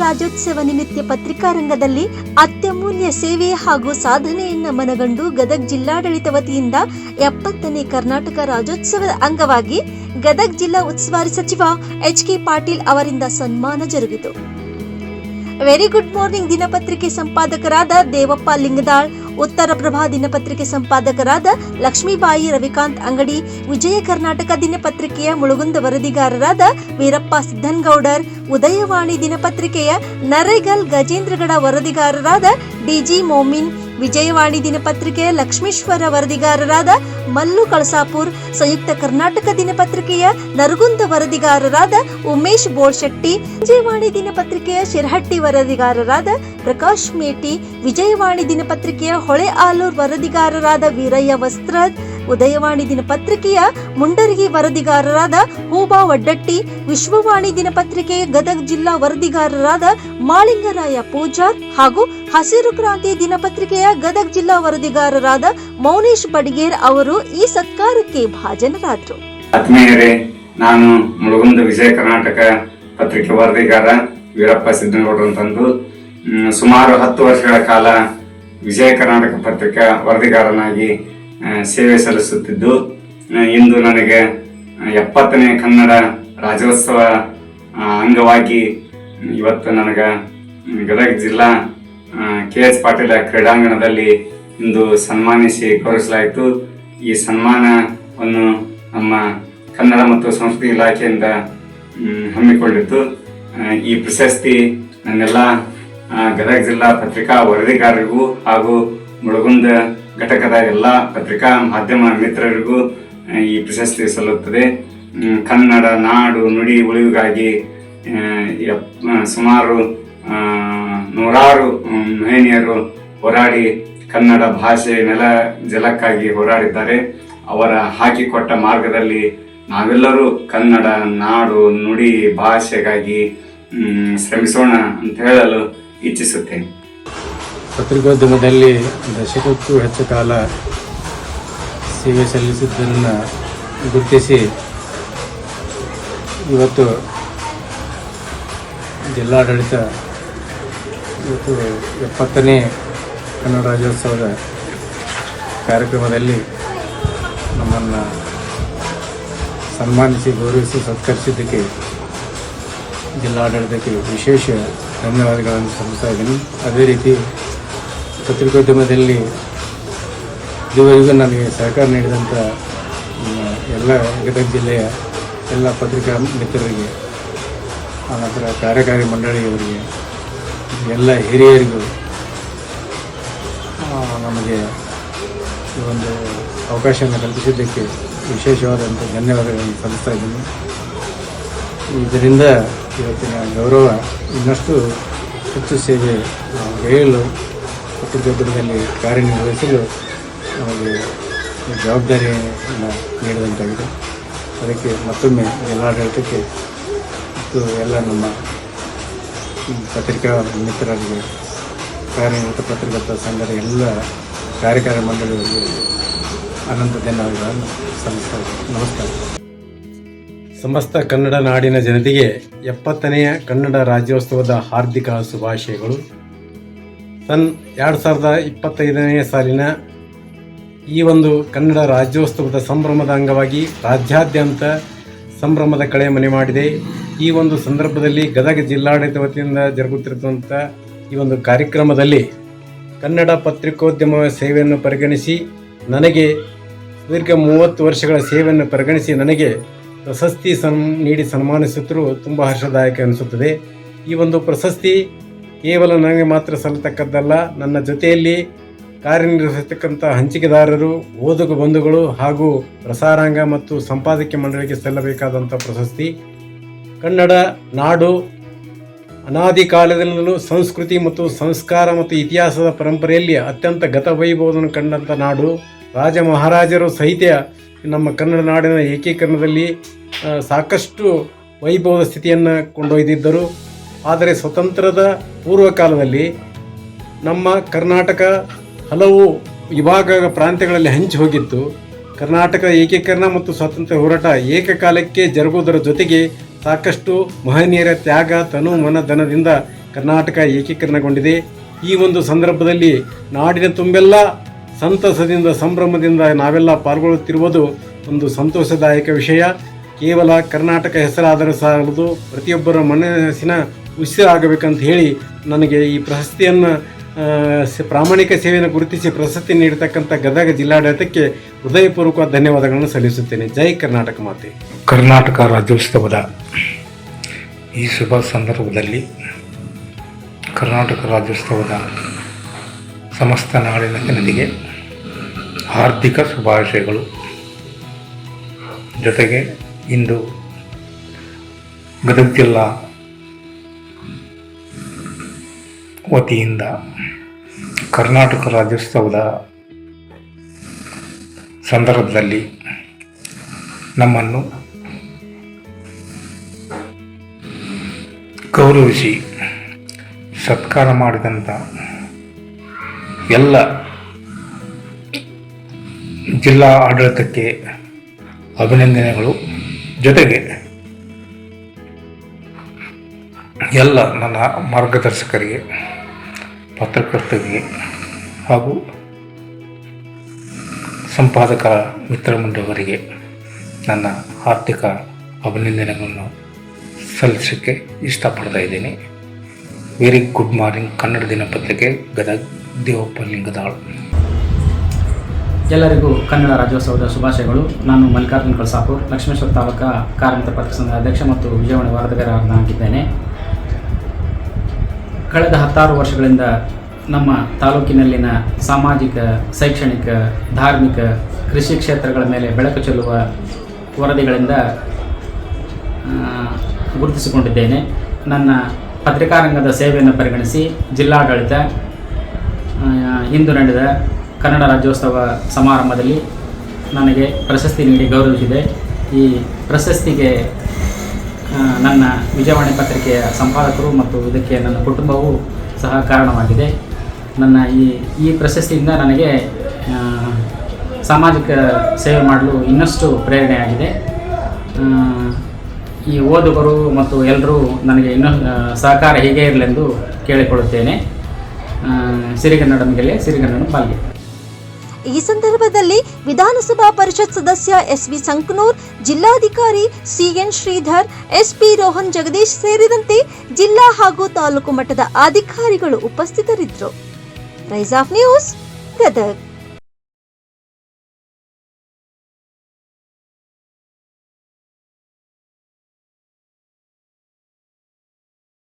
ರಾಜ್ಯೋತ್ಸವ ನಿಮಿತ್ತ ಪತ್ರಿಕಾರಂಗದಲ್ಲಿ ಅತ್ಯಮೂಲ್ಯ ಸೇವೆ ಹಾಗೂ ಸಾಧನೆಯನ್ನ ಮನಗಂಡು ಗದಗ ಜಿಲ್ಲಾಡಳಿತ ವತಿಯಿಂದ ಎಪ್ಪತ್ತನೇ ಕರ್ನಾಟಕ ರಾಜ್ಯೋತ್ಸವದ ಅಂಗವಾಗಿ ಗದಗ ಜಿಲ್ಲಾ ಉಸ್ತುವಾರಿ ಸಚಿವ ಎಚ್ ಕೆ ಪಾಟೀಲ್ ಅವರಿಂದ ಸನ್ಮಾನ ಜರುಗಿತು. ವೆರಿ ಗುಡ್ ಮಾರ್ನಿಂಗ್ ದಿನಪತ್ರಿಕೆ ಸಂಪಾದಕರಾದ ದೇವಪ್ಪ ಲಿಂಗದಾಳ್ ಉತ್ತರ ಪ್ರಭಾ ದಿನಪತ್ರಿಕೆ ಸಂಪಾದಕರಾದ ಲಕ್ಷ್ಮೀಬಾಯಿ ರವಿಕಾಂತ್ ಅಂಗಡಿ ವಿಜಯ ಕರ್ನಾಟಕ ದಿನಪತ್ರಿಕೆಯ ಮುಳುಗುಂದ ವರದಿಗಾರರಾದ ವೀರಪ್ಪ ಸಿದ್ದನ್ಗೌಡರ್ ಉದಯವಾಣಿ ದಿನಪತ್ರಿಕೆಯ ನರೇಗಲ್ ಗಜೇಂದ್ರಗಡ ವರದಿಗಾರರಾದ ಡಿಜಿ ಮೋಮಿನ್ ವಿಜಯವಾಣಿ ದಿನಪತ್ರಿಕೆಯ ಲಕ್ಷ್ಮೀಶ್ವರ ವರದಿಗಾರರಾದ ಮಲ್ಲು ಕಳಸಾಪುರ್, ಸಂಯುಕ್ತ ಕರ್ನಾಟಕ ದಿನಪತ್ರಿಕೆಯ ನರಗುಂದ ವರದಿಗಾರರಾದ ಉಮೇಶ್ ಬೋಳ್ಶೆಟ್ಟಿ, ವಿಜಯವಾಣಿ ದಿನಪತ್ರಿಕೆಯ ಶಿರಹಟ್ಟಿ ವರದಿಗಾರರಾದ ಪ್ರಕಾಶ್ ಮೇಟಿ, ವಿಜಯವಾಣಿ ದಿನಪತ್ರಿಕೆಯ ಹೊಳೆ ಆಲೂರ್ ವರದಿಗಾರರಾದ ವೀರಯ್ಯ ವಸ್ತ್ರದ್ ಉದಯವಾಣಿ ದಿನಪತ್ರಿಕೆಯ ಮುಂಡರಗಿ ವರದಿಗಾರರಾದ ಹೂಬಾ ವಡ್ಡಟ್ಟಿ, ವಿಶ್ವವಾಣಿ ದಿನಪತ್ರಿಕೆಯ ಗದಗ ಜಿಲ್ಲಾ ವರದಿಗಾರರಾದ ಮಾಳಿಂಗರಾಯ ಪೂಜಾರ್ ಹಾಗೂ ಹಸಿರು ಕ್ರಾಂತಿ ದಿನಪತ್ರಿಕೆಯ ಗದಗ ಜಿಲ್ಲಾ ವರದಿಗಾರರಾದ ಮೌನೇಶ್ ಬಡಿಗೇರ್ ಅವರು ಈ ಸತ್ಕಾರಕ್ಕೆ ಭಾಜನರಾದರು. ಆತ್ಮೀಯರೇ, ನಾನು ಮುಳುಗುಂದ ವಿಜಯ ಕರ್ನಾಟಕ ಪತ್ರಿಕೆ ವರದಿಗಾರ ವೀರಪ್ಪ ಸುಮಾರು ಹತ್ತು ವರ್ಷಗಳ ಕಾಲ ವಿಜಯ ಕರ್ನಾಟಕ ಪತ್ರಿಕಾ ವರದಿಗಾರನಾಗಿ ಸೇವೆ ಸಲ್ಲಿಸುತ್ತಿದ್ದು. ಇಂದು ನನಗೆ ಎಪ್ಪತ್ತನೇ ಕನ್ನಡ ರಾಜ್ಯೋತ್ಸವ ಅಂಗವಾಗಿ ಇವತ್ತು ನನಗೆ ಗದಗ ಜಿಲ್ಲಾ ಕೆ ಎಸ್ ಪಾಟೀಲ ಕ್ರೀಡಾಂಗಣದಲ್ಲಿ ಇಂದು ಸನ್ಮಾನಿಸಿ ಗೌರವಿಸಲಾಯಿತು ಈ ಸನ್ಮಾನವನ್ನು ನಮ್ಮ ಕನ್ನಡ ಮತ್ತು ಸಂಸ್ಕೃತಿ ಇಲಾಖೆಯಿಂದ ಹಮ್ಮಿಕೊಂಡಿತ್ತು. ಈ ಪ್ರಶಸ್ತಿ ನನ್ನೆಲ್ಲ ಗದಗ ಜಿಲ್ಲಾ ಪತ್ರಿಕಾ ವರದಿಗಾರರಿಗೂ ಹಾಗೂ ಮುಳುಗುಂದ ಘಟಕದ ಎಲ್ಲ ಪತ್ರಿಕಾ ಮಾಧ್ಯಮ ಮಿತ್ರರಿಗೂ ಈ ಪ್ರಶಸ್ತಿ ಸಲ್ಲುತ್ತದೆ. ಕನ್ನಡ, ನಾಡು, ನುಡಿ, ಉಳಿವಿಗಾಗಿ ಸುಮಾರು ನೂರಾರು ಮಹಿಳೆಯರು ಹೋರಾಡಿ ಕನ್ನಡ ಭಾಷೆ ನೆಲ ಜಲಕ್ಕಾಗಿ ಹೋರಾಡಿದ್ದಾರೆ. ಅವರ ಹಾಕಿಕೊಟ್ಟ ಮಾರ್ಗದಲ್ಲಿ ನಾವೆಲ್ಲರೂ ಕನ್ನಡ, ನಾಡು, ನುಡಿ ಭಾಷೆಗಾಗಿ ಶ್ರಮಿಸೋಣ ಅಂತ ಹೇಳಲು ಇಚ್ಛಿಸುತ್ತೇನೆ. ಪತ್ರಿಕೋದ್ಯಮದಲ್ಲಿ ದಶಕಕ್ಕೂ ಹೆಚ್ಚು ಕಾಲ ಸೇವೆ ಸಲ್ಲಿಸಿದ್ದನ್ನು ಗುರುತಿಸಿ ಇವತ್ತು ಜಿಲ್ಲಾಡಳಿತ ಇವತ್ತು ಎಪ್ಪತ್ತನೇ ಕನ್ನಡ ರಾಜ್ಯೋತ್ಸವದ ಕಾರ್ಯಕ್ರಮದಲ್ಲಿ ನಮ್ಮನ್ನು ಸನ್ಮಾನಿಸಿ, ಗೌರವಿಸಿ, ಸತ್ಕರಿಸಿದ್ದಕ್ಕೆ ಜಿಲ್ಲಾಡಳಿತಕ್ಕೆ ವಿಶೇಷ ಧನ್ಯವಾದಗಳನ್ನು ಸಲ್ಲಿಸ್ತಾ ಇದ್ದೀನಿ. ಅದೇ ರೀತಿ ಪತ್ರಿಕೋದ್ಯಮದಲ್ಲಿ ಇದುವರೆಗೂ ನನಗೆ ಸಹಕಾರ ನೀಡಿದಂಥ ಎಲ್ಲ ಗದಗ ಜಿಲ್ಲೆಯ ಎಲ್ಲ ಪತ್ರಿಕಾ ಮಿತ್ರರಿಗೆ ಆನಂತರ ಕಾರ್ಯಕಾರಿ ಮಂಡಳಿಯವರಿಗೆ, ಎಲ್ಲ ಹಿರಿಯರಿಗೂ ನಮಗೆ ಈ ಒಂದು ಅವಕಾಶವನ್ನು ಕಲ್ಪಿಸಿದ್ದಕ್ಕೆ ವಿಶೇಷವಾದಂಥ ಧನ್ಯವಾದಗಳನ್ನು ಸಲ್ಲಿಸ್ತಾ ಇದ್ದೀನಿ. ಇದರಿಂದ ಇವತ್ತಿನ ಗೌರವ ಇನ್ನಷ್ಟು ಹೆಚ್ಚು ಸೇವೆ ನಾವು ಪತ್ರಿಕೋದ್ಯಮದಲ್ಲಿ ಕಾರ್ಯನಿರ್ವಹಿಸಲು ನಮಗೆ ಜವಾಬ್ದಾರಿಯನ್ನು ನೀಡಿದಂತಾಗಿದೆ. ಅದಕ್ಕೆ ಮತ್ತೊಮ್ಮೆ ಜಿಲ್ಲಾಡಳಿತಕ್ಕೆ ಮತ್ತು ಎಲ್ಲ ನಮ್ಮ ಪತ್ರಿಕಾ ಮಿತ್ರರಿಗೆ, ಕಾರ್ಯನಿರತ ಪತ್ರಕರ್ತ ಸಂಘದ ಎಲ್ಲ ಕಾರ್ಯಕಾರಿ ಮಂಡಳಿಗಳಿಗೆ ಅನಂತ ಧನ್ಯವಾದಗಳನ್ನು ಸಲ್ಲಿಸ್ತಾ ಇದ್ದೀನಿ. ನಮಸ್ಕಾರ. ಸಮಸ್ತ ಕನ್ನಡ ನಾಡಿನ ಜನತೆಗೆ ಎಪ್ಪತ್ತನೆಯ ಕನ್ನಡ ರಾಜ್ಯೋತ್ಸವದ ಹಾರ್ದಿಕ ಶುಭಾಶಯಗಳು. ಸನ್ ಎರಡು ಸಾವಿರದ ಇಪ್ಪತ್ತೈದನೇ ಸಾಲಿನ ಈ ಒಂದು ಕನ್ನಡ ರಾಜ್ಯೋತ್ಸವದ ಸಂಭ್ರಮದ ಅಂಗವಾಗಿ ರಾಜ್ಯಾದ್ಯಂತ ಸಂಭ್ರಮದ ಕಳೆ ಮನೆ ಮಾಡಿದೆ. ಈ ಒಂದು ಸಂದರ್ಭದಲ್ಲಿ ಗದಗ ಜಿಲ್ಲಾಡಳಿತ ವತಿಯಿಂದ ಜರುಗುತ್ತಿರುವಂಥ ಈ ಒಂದು ಕಾರ್ಯಕ್ರಮದಲ್ಲಿ ಕನ್ನಡ ಪತ್ರಿಕೋದ್ಯಮ ಸೇವೆಯನ್ನು ಪರಿಗಣಿಸಿ ನನಗೆ ದೀರ್ಘ ಮೂವತ್ತು ವರ್ಷಗಳ ಸೇವೆಯನ್ನು ಪರಿಗಣಿಸಿ ನನಗೆ ಪ್ರಶಸ್ತಿ ಸನ್ ನೀಡಿ ಸನ್ಮಾನಿಸುತ್ತಿರುವ ತುಂಬ ಹರ್ಷದಾಯಕ ಅನಿಸುತ್ತದೆ. ಈ ಒಂದು ಪ್ರಶಸ್ತಿ ಕೇವಲ ನನಗೆ ಮಾತ್ರ ಸಲ್ಲತಕ್ಕದ್ದಲ್ಲ, ನನ್ನ ಜೊತೆಯಲ್ಲಿ ಕಾರ್ಯನಿರ್ವಹಿಸತಕ್ಕಂಥ ಹಂಚಿಕೆದಾರರು, ಓದುಗ ಬಂಧುಗಳು ಹಾಗೂ ಪ್ರಸಾರಾಂಗ ಮತ್ತು ಸಂಪಾದಕೀಯ ಮಂಡಳಿಗೆ ಸಲ್ಲಬೇಕಾದಂಥ ಪ್ರಶಸ್ತಿ. ಕನ್ನಡ ನಾಡು ಅನಾದಿ ಕಾಲದಿಂದಲೂ ಸಂಸ್ಕೃತಿ ಮತ್ತು ಸಂಸ್ಕಾರ ಮತ್ತು ಇತಿಹಾಸದ ಪರಂಪರೆಯಲ್ಲಿ ಅತ್ಯಂತ ಗತವೈಭವವನ್ನು ಕಂಡಂಥ ನಾಡು. ರಾಜ ಮಹಾರಾಜರು ಸಹಿತ ನಮ್ಮ ಕನ್ನಡ ನಾಡಿನ ಏಕೀಕರಣದಲ್ಲಿ ಸಾಕಷ್ಟು ವೈಭವದ ಸ್ಥಿತಿಯನ್ನು ಕೊಂಡೊಯ್ದಿದ್ದರು. ಆದರೆ ಸ್ವತಂತ್ರದ ಪೂರ್ವ ಕಾಲದಲ್ಲಿ ನಮ್ಮ ಕರ್ನಾಟಕ ಹಲವು ವಿಭಾಗ ಪ್ರಾಂತ್ಯಗಳಲ್ಲಿ ಹಂಚಿ ಹೋಗಿತ್ತು. ಕರ್ನಾಟಕ ಏಕೀಕರಣ ಮತ್ತು ಸ್ವಾತಂತ್ರ್ಯ ಹೋರಾಟ ಏಕಕಾಲಕ್ಕೆ ಜರುಗುವುದರ ಜೊತೆಗೆ ಸಾಕಷ್ಟು ಮಹನೀಯರ ತ್ಯಾಗ, ತನು, ಮನ, ಧನದಿಂದ ಕರ್ನಾಟಕ ಏಕೀಕರಣಗೊಂಡಿದೆ. ಈ ಒಂದು ಸಂದರ್ಭದಲ್ಲಿ ನಾಡಿನ ತುಂಬೆಲ್ಲ ಸಂತಸದಿಂದ, ಸಂಭ್ರಮದಿಂದ ನಾವೆಲ್ಲ ಪಾಲ್ಗೊಳ್ಳುತ್ತಿರುವುದು ಒಂದು ಸಂತೋಷದಾಯಕ ವಿಷಯ. ಕೇವಲ ಕರ್ನಾಟಕ ಹೆಸರಾದರೂ ಸಾಲದು ಪ್ರತಿಯೊಬ್ಬರ ಮನಸ್ಸಿನ ಉಸಿರಾಗಬೇಕಂತ ಹೇಳಿ ನನಗೆ ಈ ಪ್ರಶಸ್ತಿಯನ್ನು ಪ್ರಾಮಾಣಿಕ ಸೇವೆಯನ್ನು ಗುರುತಿಸಿ ಪ್ರಶಸ್ತಿ ನೀಡತಕ್ಕಂಥ ಗದಗ ಜಿಲ್ಲಾಡಳಿತಕ್ಕೆ ಹೃದಯಪೂರ್ವಕ ಧನ್ಯವಾದಗಳನ್ನು ಸಲ್ಲಿಸುತ್ತೇನೆ. ಜೈ ಕರ್ನಾಟಕ ಮಾತೆ. ಕರ್ನಾಟಕ ರಾಜ್ಯೋತ್ಸವದ ಈ ಶುಭ ಸಂದರ್ಭದಲ್ಲಿ ಕರ್ನಾಟಕ ರಾಜ್ಯೋತ್ಸವದ ಸಮಸ್ತ ನಾಡಿನ ಜನರಿಗೆ ಹಾರ್ದಿಕ ಶುಭಾಶಯಗಳು. ಜೊತೆಗೆ ಇಂದು ಗದಗ ಜಿಲ್ಲಾ ವತಿಯಿಂದ ಕರ್ನಾಟಕ ರಾಜ್ಯೋತ್ಸವದ ಸಂದರ್ಭದಲ್ಲಿ ನಮ್ಮನ್ನು ಗೌರವಿಸಿ ಸತ್ಕಾರ ಮಾಡಿದಂಥ ಎಲ್ಲ ಜಿಲ್ಲಾ ಆಡಳಿತಕ್ಕೆ ಅಭಿನಂದನೆಗಳು ಜೊತೆಗೆ ಎಲ್ಲ ನನ್ನ ಮಾರ್ಗದರ್ಶಕರಿಗೆ, ಪತ್ರಕರ್ತರಿಗೆ ಹಾಗೂ ಸಂಪಾದಕ ಮಿತ್ರಮಂಡಲವರಿಗೆ ನನ್ನ ಆರ್ಥಿಕ ಅಭಿನಂದನೆಗಳನ್ನು ಸಲ್ಲಿಸೋಕ್ಕೆ ಇಷ್ಟಪಡ್ತಾ ಇದ್ದೀನಿ. ವೆರಿ ಗುಡ್ ಮಾರ್ನಿಂಗ್ ಕನ್ನಡ ದಿನಪತ್ರಿಕೆ ಗದಗ ದೇವಪ್ಪ ಲಿಂಗದಾಳ್ ಎಲ್ಲರಿಗೂ ಕನ್ನಡ ರಾಜ್ಯೋತ್ಸವದ ಶುಭಾಶಯಗಳು. ನಾನು ಮಲ್ಲಿಕಾರ್ಜುನ್ ಕಳಸಾಪುರ್, ಲಕ್ಷ್ಮೇಶ್ವರ ತಾಲೂಕಾ ಕಾರ್ಮಿಕ ಪತ್ರ ಸಂಘದ ಅಧ್ಯಕ್ಷ ಮತ್ತು ವಿಜಯವಾಣಿ ವರದಿಗಾರನಾಗಿದ್ದೇನೆ ಕಳೆದ ಹತ್ತಾರು ವರ್ಷಗಳಿಂದ ನಮ್ಮ ತಾಲೂಕಿನಲ್ಲಿನ ಸಾಮಾಜಿಕ, ಶೈಕ್ಷಣಿಕ, ಧಾರ್ಮಿಕ, ಕೃಷಿ ಕ್ಷೇತ್ರಗಳ ಮೇಲೆ ಬೆಳಕು ಚೆಲ್ಲುವ ವರದಿಗಳಿಂದ ಗುರುತಿಸಿಕೊಂಡಿದ್ದೇನೆ. ನನ್ನ ಪತ್ರಿಕಾರಂಗದ ಸೇವೆಯನ್ನು ಪರಿಗಣಿಸಿ ಜಿಲ್ಲಾಡಳಿತ ಇಂದು ನಡೆದ ಕನ್ನಡ ರಾಜ್ಯೋತ್ಸವ ಸಮಾರಂಭದಲ್ಲಿ ನನಗೆ ಪ್ರಶಸ್ತಿ ನೀಡಿ ಗೌರವಿಸಿದೆ. ಈ ಪ್ರಶಸ್ತಿಗೆ ನನ್ನ ವಿಜಯವಾಣಿ ಪತ್ರಿಕೆಯ ಸಂಪಾದಕರು ಮತ್ತು ಇದಕ್ಕೆ ನನ್ನ ಕುಟುಂಬವು ಸಹ ಕಾರಣವಾಗಿದೆ. ನನ್ನ ಈ ಈ ಪ್ರಶಸ್ತಿಯಿಂದ ನನಗೆ ಸಾಮಾಜಿಕ ಸೇವೆ ಮಾಡಲು ಇನ್ನಷ್ಟು ಪ್ರೇರಣೆಯಾಗಿದೆ. ಈ ಓದುಗರು ಮತ್ತು ಎಲ್ಲರೂ ನನಗೆ ಇನ್ನೂ ಸಹಕಾರ ಹೀಗೆ ಇರಲೆಂದು ಕೇಳಿಕೊಳ್ಳುತ್ತೇನೆ. ಸಿರಿಗನ್ನಡಂ ಬಾಲ್ಯ ಸಿರಿಗನ್ನಡಂ ಬಾಲ್ಗೆ ಈ ಸಂದರ್ಭದಲ್ಲಿ ವಿಧಾನಸಭಾ ಪರಿಷತ್ ಸದಸ್ಯ ಎಸ್ ವಿ ಸಂಕನೂರ್, ಜಿಲ್ಲಾಧಿಕಾರಿ ಸಿಎನ್ ಶ್ರೀಧರ್, ಎಸ್ಪಿ ರೋಹನ್ ಜಗದೀಶ್ ಸೇರಿದಂತೆ ಜಿಲ್ಲಾ ಹಾಗೂ ತಾಲೂಕು ಮಟ್ಟದ ಅಧಿಕಾರಿಗಳು ಉಪಸ್ಥಿತರಿದ್ದರು. Rise of news, Gadag.